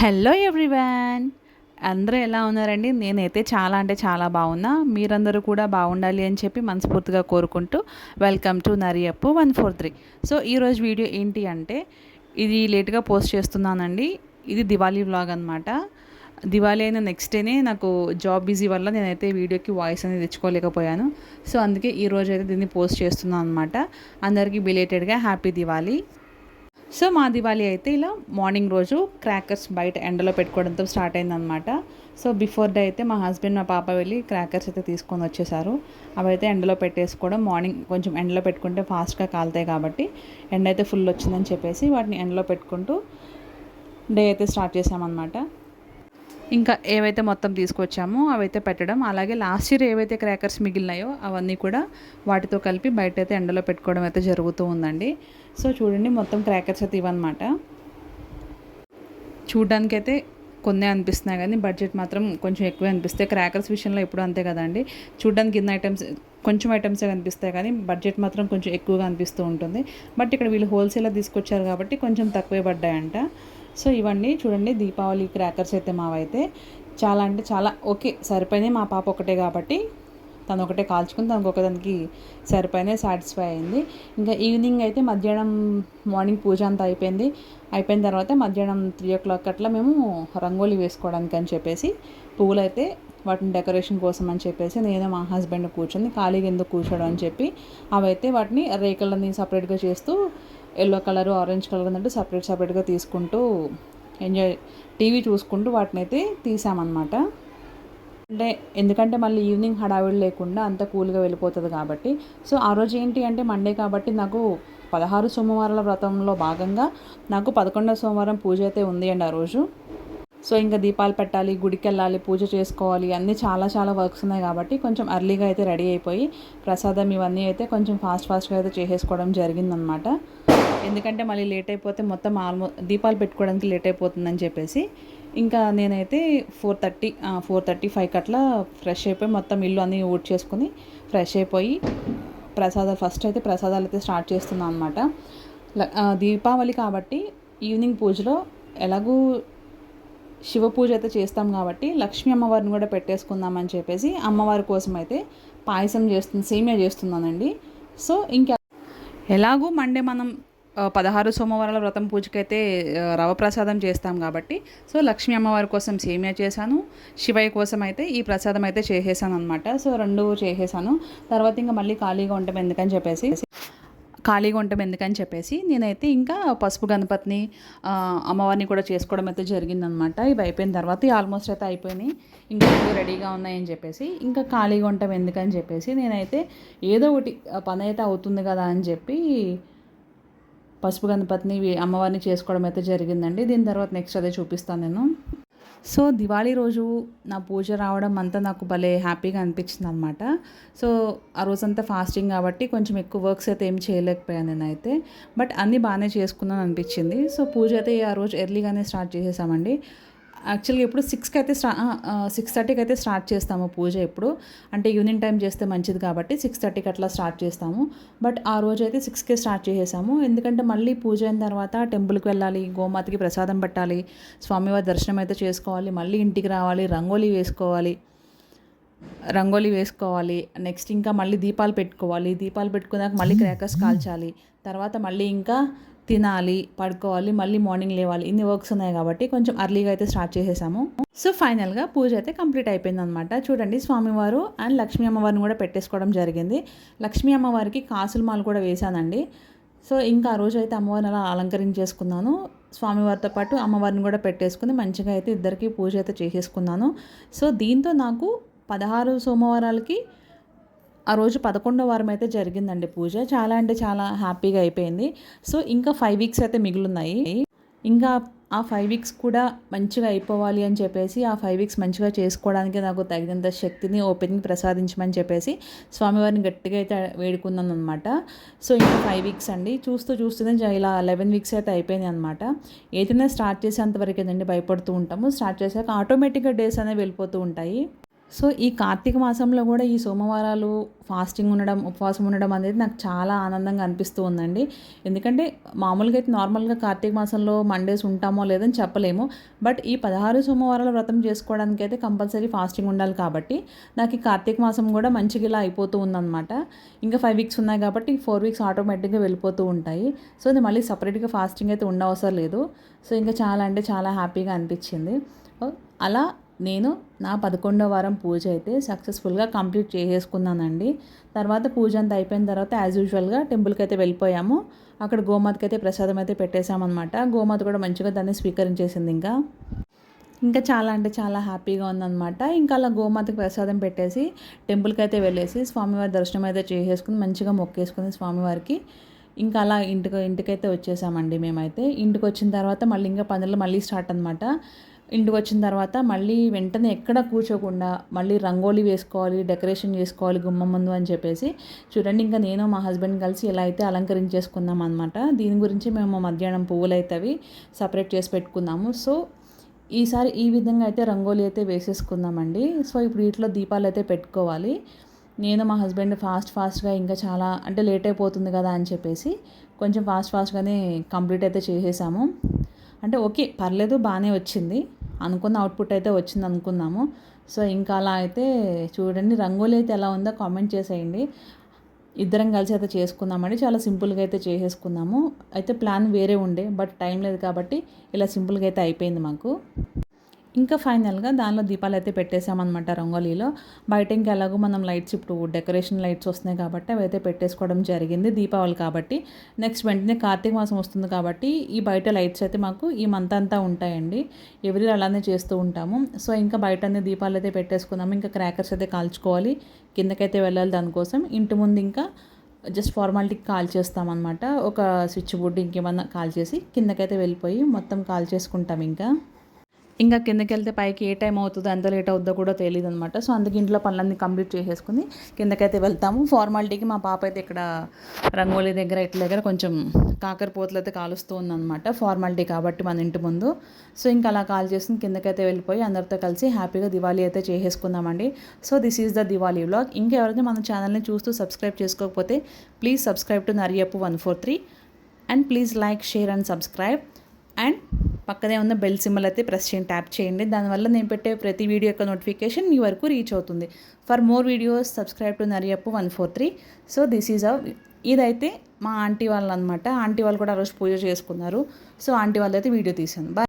Hello everyone. అందరూ ఎలా ఉన్నారండి? నేనైతే చాలా అంటే చాలా బాగున్నా. మీరందరూ కూడా బాగుండాలి అని చెప్పి మనస్ఫూర్తిగా కోరుకుంటూ welcome to Nariyappu one four three. So ఈరోజు వీడియో ఏంటి అంటే ఇది లేట్గా పోస్ట్ చేస్తున్నానండి. ఇది దివాళీ వ్లాగ్ అనమాట దివాళీ అయిన నెక్స్ట్ డేనే నాకు జాబ్ బిజీ వల్ల నేనైతే వీడియోకి వాయిస్ అనేది తెచ్చుకోలేకపోయాను. సో అందుకే ఈరోజు అయితే దీన్ని పోస్ట్ చేస్తున్నాను అనమాట అందరికీ బిలేటెడ్గా హ్యాపీ దివాళీ. సో మా దివాళీ అయితే ఇలా మార్నింగ్ రోజు క్రాకర్స్ బయట ఎండలో పెట్టుకోవడంతో స్టార్ట్ అయిందనమాట సో బిఫోర్ డే అయితే మా హస్బెండ్ మా పాప వెళ్ళి క్రాకర్స్ అయితే తీసుకొని వచ్చేసారు. అవైతే ఎండలో పెట్టేసుకోవడం మార్నింగ్ కొంచెం ఎండలో పెట్టుకుంటే ఫాస్ట్గా కాలుతాయి కాబట్టి ఎండ అయితే ఫుల్ వచ్చిందని చెప్పేసి వాటిని ఎండలో పెట్టుకుంటూ డే అయితే స్టార్ట్ చేసామన్నమాట ఇంకా ఏవైతే మొత్తం తీసుకొచ్చామో అవైతే పెట్టడం అలాగే లాస్ట్ ఇయర్ ఏవైతే క్రాకర్స్ మిగిలినాయో అవన్నీ కూడా వాటితో కలిపి బయట అయితే ఎండలో పెట్టుకోవడం అయితే జరుగుతూ ఉందండి. సో చూడండి మొత్తం క్రాకర్స్ అయితే ఇవన్నమాట. చూడడానికైతే కొన్ని అనిపిస్తున్నాయి కానీ బడ్జెట్ మాత్రం కొంచెం ఎక్కువే అనిపిస్తాయి. క్రాకర్స్ విషయంలో ఎప్పుడు అంతే కదండి. చూడడానికి ఇన్ని ఐటమ్స్ కొంచెం ఐటమ్సే కనిపిస్తాయి కానీ బడ్జెట్ మాత్రం కొంచెం ఎక్కువగా అనిపిస్తూ ఉంటుంది. బట్ ఇక్కడ వీళ్ళు హోల్సేల్లో తీసుకొచ్చారు కాబట్టి కొంచెం తక్కువే పడ్డాయంట. సో ఇవన్నీ చూడండి దీపావళి క్రాకర్స్ అయితే మావైతే చాలా అంటే చాలా ఓకే సరిపోయినాయి మా పాప ఒకటే కాబట్టి తను ఒకటే కాల్చుకుని తనకు ఒకదానికి సరిపోయినాయి సాటిస్ఫై అయింది. ఇంకా ఈవినింగ్ అయితే మధ్యాహ్నం మార్నింగ్ పూజ అంతా అయిపోయింది. అయిపోయిన తర్వాత మధ్యాహ్నం త్రీ ఓ క్లాక్ అట్లా మేము రంగోలీ వేసుకోవడానికి అని చెప్పేసి పువ్వులు అయితే వాటిని డెకరేషన్ కోసం అని చెప్పేసి నేను మా హస్బెండ్ కూర్చొని ఖాళీగా ఎందుకు కూర్చోడం అని చెప్పి అవైతే వాటిని రేకులని సపరేట్గా చేస్తూ ఎల్లో కలర్ ఆరెంజ్ కలర్ అన్నట్టు సపరేట్ సపరేట్గా తీసుకుంటూ ఎంజాయ్ టీవీ చూసుకుంటూ వాటిని అయితే తీసామన్నమాట. అంటే ఎందుకంటే మళ్ళీ ఈవినింగ్ హడావిడి లేకుండా అంత కూల్గా వెళ్ళిపోతుంది కాబట్టి. సో ఆ రోజు ఏంటి అంటే మండే కాబట్టి నాకు పదహారు సోమవారాల వ్రతంలో భాగంగా నాకు పదకొండవ సోమవారం పూజ అయితే ఉంది అండి ఆ రోజు. సో ఇంకా దీపాలు పెట్టాలి గుడికి వెళ్ళాలి పూజ చేసుకోవాలి అన్నీ చాలా చాలా వర్క్స్ ఉన్నాయి కాబట్టి కొంచెం ఎర్లీగా అయితే రెడీ అయిపోయి ప్రసాదం ఇవన్నీ అయితే కొంచెం ఫాస్ట్ ఫాస్ట్గా అయితే చేసేసుకోవడం జరిగిందనమాట ఎందుకంటే మళ్ళీ లేట్ అయిపోతే మొత్తం ఆల్మో దీపాలు పెట్టుకోవడానికి లేట్ అయిపోతుందని చెప్పేసి ఇంకా నేనైతే four thirty four thirty five అట్లా ఫ్రెష్ అయిపోయి మొత్తం ఇల్లు అన్నీ ఊడ్ చేసుకుని ఫ్రెష్ అయిపోయి ప్రసాదాలు ఫస్ట్ అయితే ప్రసాదాలు అయితే స్టార్ట్ చేస్తున్నాను అనమాట దీపావళి కాబట్టి ఈవినింగ్ పూజలో ఎలాగూ శివ పూజ అయితే చేస్తాం కాబట్టి లక్ష్మీ అమ్మవారిని కూడా పెట్టేసుకుందామని చెప్పేసి అమ్మవారి కోసం అయితే పాయసం చేస్తుంది సేమియా చేస్తున్నానండి. సో ఇంకా ఎలాగూ మండే మనం పదహారు సోమవారాల వ్రతం పూజకైతే రవ ప్రసాదం చేస్తాం కాబట్టి. సో లక్ష్మీ అమ్మవారి కోసం సేమియా చేశాను. శివయ్య కోసం అయితే ఈ ప్రసాదం అయితే చేసేసాను అనమాట సో రెండు చేసేసాను. తర్వాత ఇంకా మళ్ళీ ఖాళీగా ఉంటాం ఎందుకని చెప్పేసి ఖాళీగా ఉంటాం ఎందుకని చెప్పేసి నేనైతే ఇంకా పసుపు గణపతిని అమ్మవారిని కూడా చేసుకోవడం అయితే జరిగిందనమాట ఇవి అయిపోయిన తర్వాత ఆల్మోస్ట్ అయితే అయిపోయినాయి. ఇంకా రెడీగా ఉన్నాయని చెప్పేసి ఇంకా ఖాళీగా ఉంటాం ఎందుకని చెప్పేసి నేనైతే ఏదో ఒకటి పని అయితే అవుతుంది కదా అని చెప్పి పసుపు గణపతిని అమ్మవారిని చేసుకోవడం అయితే జరిగిందండి. దీని తర్వాత నెక్స్ట్ అదే చూపిస్తాను నేను. సో దివాళీ రోజు నా పూజ రావడం అంతా నాకు భలే హ్యాపీగా అనిపించింది అనమాట సో ఆ రోజంతా ఫాస్టింగ్ కాబట్టి కొంచెం ఎక్కువ వర్క్స్ అయితే ఏం చేయలేకపోయాను నేనైతే. బట్ అన్నీ బాగానే చేసుకున్నాను అనిపించింది. సో పూజ అయితే ఆ రోజు ఎర్లీగానే స్టార్ట్ చేసేసామండి. యాక్చువల్గా ఇప్పుడు సిక్స్కి అయితే స్టా సిక్స్ థర్టీకి అయితే స్టార్ట్ చేస్తాము పూజ ఎప్పుడు. అంటే ఈవినింగ్ టైం చేస్తే మంచిది కాబట్టి సిక్స్ థర్టీకి అట్లా స్టార్ట్ చేస్తాము. బట్ ఆ రోజు అయితే సిక్స్కే స్టార్ట్ చేసేసాము. ఎందుకంటే మళ్ళీ పూజ అయిన తర్వాత టెంపుల్కి వెళ్ళాలి గోమాతకి ప్రసాదం పెట్టాలి స్వామివారి దర్శనం అయితే చేసుకోవాలి మళ్ళీ ఇంటికి రావాలి రంగోలీ వేసుకోవాలి రంగోలీ వేసుకోవాలి నెక్స్ట్ ఇంకా మళ్ళీ దీపాలు పెట్టుకోవాలి. దీపాలు పెట్టుకున్నాక మళ్ళీ క్రాకర్స్ కాల్చాలి. తర్వాత మళ్ళీ ఇంకా తినాలి పడుకోవాలి మళ్ళీ మార్నింగ్ లేవాలి. ఇన్ని వర్క్స్ ఉన్నాయి కాబట్టి కొంచెం అర్లీగా అయితే స్టార్ట్ చేసేసాము. సో ఫైనల్గా పూజ అయితే కంప్లీట్ అయిపోయింది అనమాట చూడండి స్వామివారు అండ్ లక్ష్మీ అమ్మవారిని కూడా పెట్టేసుకోవడం జరిగింది. లక్ష్మీ అమ్మవారికి కాసుల మాలు కూడా వేశానండి. సో ఇంకా ఆ రోజు అయితే అమ్మవారిని అలా అలంకరించేసుకున్నాను. స్వామివారితో పాటు అమ్మవారిని కూడా పెట్టేసుకుని మంచిగా అయితే ఇద్దరికి పూజ అయితే చేసేసుకున్నాను. సో దీంతో నాకు పదహారు సోమవారాలకి ఆ రోజు పదకొండో వారం అయితే జరిగిందండి పూజ. చాలా అంటే చాలా హ్యాపీగా అయిపోయింది. సో ఇంకా ఫైవ్ వీక్స్ అయితే మిగులున్నాయి. ఇంకా ఆ ఫైవ్ వీక్స్ కూడా మంచిగా అయిపోవాలి అని చెప్పేసి ఆ ఫైవ్ వీక్స్ మంచిగా చేసుకోవడానికి నాకు తగినంత శక్తిని ఓపెనింగ్ ప్రసాదించమని చెప్పేసి స్వామివారిని గట్టిగా అయితే వేడుకున్నాను అనమాట సో ఇంకా ఫైవ్ వీక్స్ అండి. చూస్తూ చూస్తూనే ఇలా లెవెన్ వీక్స్ అయితే అయిపోయినాయి అనమాట ఏదైనా స్టార్ట్ చేసేంత వరకు ఏదండి భయపడుతూ ఉంటాము. స్టార్ట్ చేశాక ఆటోమేటిక్గా డేస్ అనేవి వెళ్ళిపోతూ ఉంటాయి. సో ఈ కార్తీక మాసంలో కూడా ఈ సోమవారాలు ఫాస్టింగ్ ఉండడం ఉపవాసం ఉండడం అనేది నాకు చాలా ఆనందంగా అనిపిస్తూ ఉందండి. ఎందుకంటే మామూలుగా అయితే నార్మల్గా కార్తీక మాసంలో మండేస్ ఉంటామో లేదని చెప్పలేము. బట్ ఈ పదహారు సోమవారాల వ్రతం చేసుకోవడానికి అయితే కంపల్సరీ ఫాస్టింగ్ ఉండాలి కాబట్టి నాకు ఈ కార్తీక మాసం కూడా మంచిగా ఇలా అయిపోతూ ఉందన్నమాట. ఇంకా ఫైవ్ వీక్స్ ఉన్నాయి కాబట్టి ఫోర్ వీక్స్ ఆటోమేటిక్గా వెళ్ళిపోతూ ఉంటాయి. సో ఇది మళ్ళీ సపరేట్గా ఫాస్టింగ్ అయితే ఉండవసరం లేదు. సో ఇంకా చాలా అంటే చాలా హ్యాపీగా అనిపించింది. అలా నేను నా పదకొండో వారం పూజ అయితే సక్సెస్ఫుల్గా కంప్లీట్ చేసేసుకున్నానండి. తర్వాత పూజ అంతా అయిపోయిన తర్వాత యాజ్ యూజువల్గా టెంపుల్కి అయితే వెళ్ళిపోయాము. అక్కడ గోమాతకి అయితే ప్రసాదం అయితే పెట్టేశామన్నమాట. గోమాత కూడా మంచిగా దాన్ని స్వీకరించేసింది ఇంకా. ఇంకా చాలా అంటే చాలా హ్యాపీగా ఉందన్నమాట. ఇంకా అలా గోమాతకి ప్రసాదం పెట్టేసి టెంపుల్కి అయితే వెళ్ళేసి స్వామివారి దర్శనం అయితే చేసేసుకుని మంచిగా మొక్కేసుకుని స్వామివారికి ఇంకా అలా ఇంటికి ఇంటికైతే వచ్చేసామండి మేమైతే. ఇంటికి వచ్చిన తర్వాత మళ్ళీ ఇంకా పనులు మళ్ళీ స్టార్ట్ అనమాట ఇంటికి వచ్చిన తర్వాత మళ్ళీ వెంటనే ఎక్కడ కూర్చోకుండా మళ్ళీ రంగోలీ వేసుకోవాలి డెకరేషన్ చేసుకోవాలి గుమ్మం ముందు అని చెప్పేసి చూడండి ఇంకా నేను మా హస్బెండ్ కలిసి ఎలా అయితే అలంకరించేసుకున్నాం అనమాట దీని గురించి మేము మధ్యాహ్నం పువ్వులు అయితే అవి సపరేట్ చేసి పెట్టుకున్నాము. సో ఈసారి ఈ విధంగా అయితే రంగోలీ అయితే వేసేసుకుందామండి. సో ఇప్పుడు వీటిలో దీపాలు అయితే పెట్టుకోవాలి. నేను మా హస్బెండ్ ఫాస్ట్ ఫాస్ట్గా ఇంకా చాలా అంటే లేట్ అయిపోతుంది కదా అని చెప్పేసి కొంచెం ఫాస్ట్ ఫాస్ట్గానే కంప్లీట్ అయితే చేసేసాము. అంటే ఓకే పర్లేదు బాగానే వచ్చింది. అనుకున్న అవుట్పుట్ అయితే వచ్చింది అనుకున్నాము సో ఇంకా అలా అయితే చూడండి రంగోలీ అయితే ఎలా ఉందో కామెంట్ చేసేయండి. ఇద్దరం కలిసి అయితే చేసుకున్నామండి చాలా సింపుల్గా అయితే చేసేసుకున్నాము అయితే ప్లాన్ వేరే ఉండే బట్ టైం లేదు కాబట్టి ఇలా సింపుల్గా అయితే అయిపోయింది మాకు. ఇంకా ఫైనల్గా దానిలో దీపాలు అయితే పెట్టేసామన్నమాట రంగోలీలో. బయట ఇంకా ఎలాగో మనం లైట్స్ ఇప్పుడు డెకరేషన్ లైట్స్ వస్తున్నాయి కాబట్టి అవి అయితే పెట్టేసుకోవడం జరిగింది దీపావళి కాబట్టి. నెక్స్ట్ వెంటనే కార్తీక మాసం వస్తుంది కాబట్టి ఈ బయట లైట్స్ అయితే మాకు ఈ మంత్ అంతా ఉంటాయండి. ఎవరి అలానే చేస్తూ ఉంటాము. సో ఇంకా బయట అన్ని దీపాలు అయితే పెట్టేసుకున్నాము ఇంకా క్రాకర్స్ అయితే కాల్చుకోవాలి. కిందకైతే వెళ్ళాలి దానికోసం. ఇంటి ముందు ఇంకా జస్ట్ ఫార్మాలిటీకి కాల్ చేస్తామన్నమాట. ఒక స్విచ్ బోర్డు ఇంకేమన్నా కాల్ చేసి కిందకైతే వెళ్ళిపోయి మొత్తం కాల్ చేసుకుంటాం ఇంకా. ఇంకా కిందకి వెళ్తే పైకి ఏ టైం అవుతుందో ఎంత లేట్ అవుతుందో కూడా తెలియదు అనమాట సో అందుకే ఇంట్లో పనులన్నీ కంప్లీట్ చేసేసుకుని కిందకైతే వెళ్తాము. ఫార్మాలిటీకి మా పాప అయితే ఇక్కడ రంగోలీ దగ్గర ఇట్ల దగ్గర కొంచెం కాకరపోతలు అయితే కాలుస్తూ ఉందన్నమాట. ఫార్మాలిటీ కాబట్టి మన ఇంటి ముందు. సో ఇంకా అలా కాల్ చేసుకుని కిందకైతే వెళ్ళిపోయి అందరితో కలిసి హ్యాపీగా దివాళీ అయితే చేసేసుకుందామండి. So this is the Diwali vlog ఇంకెవరైతే మన ఛానల్ని చూస్తూ సబ్స్క్రైబ్ చేసుకోకపోతే please subscribe to Nariyappu one four three and please like share and subscribe and పక్కనే ఉన్న బెల్ సింబల్ అయితే ప్రెస్ చేయండి ట్యాప్ చేయండి. దానివల్ల నేను పెట్టే ప్రతి వీడియో యొక్క నోటిఫికేషన్ మీ వరకు రీచ్ అవుతుంది. For more videos subscribe to Nariyappu one four three. So this is a ఇదైతే మా ఆంటీ వాళ్ళు అనమాట ఆంటీ వాళ్ళు కూడా ఆ రోజు పూజ చేసుకున్నారు. సో ఆంటీ వాళ్ళు అయితే వీడియో తీసాను బాయ్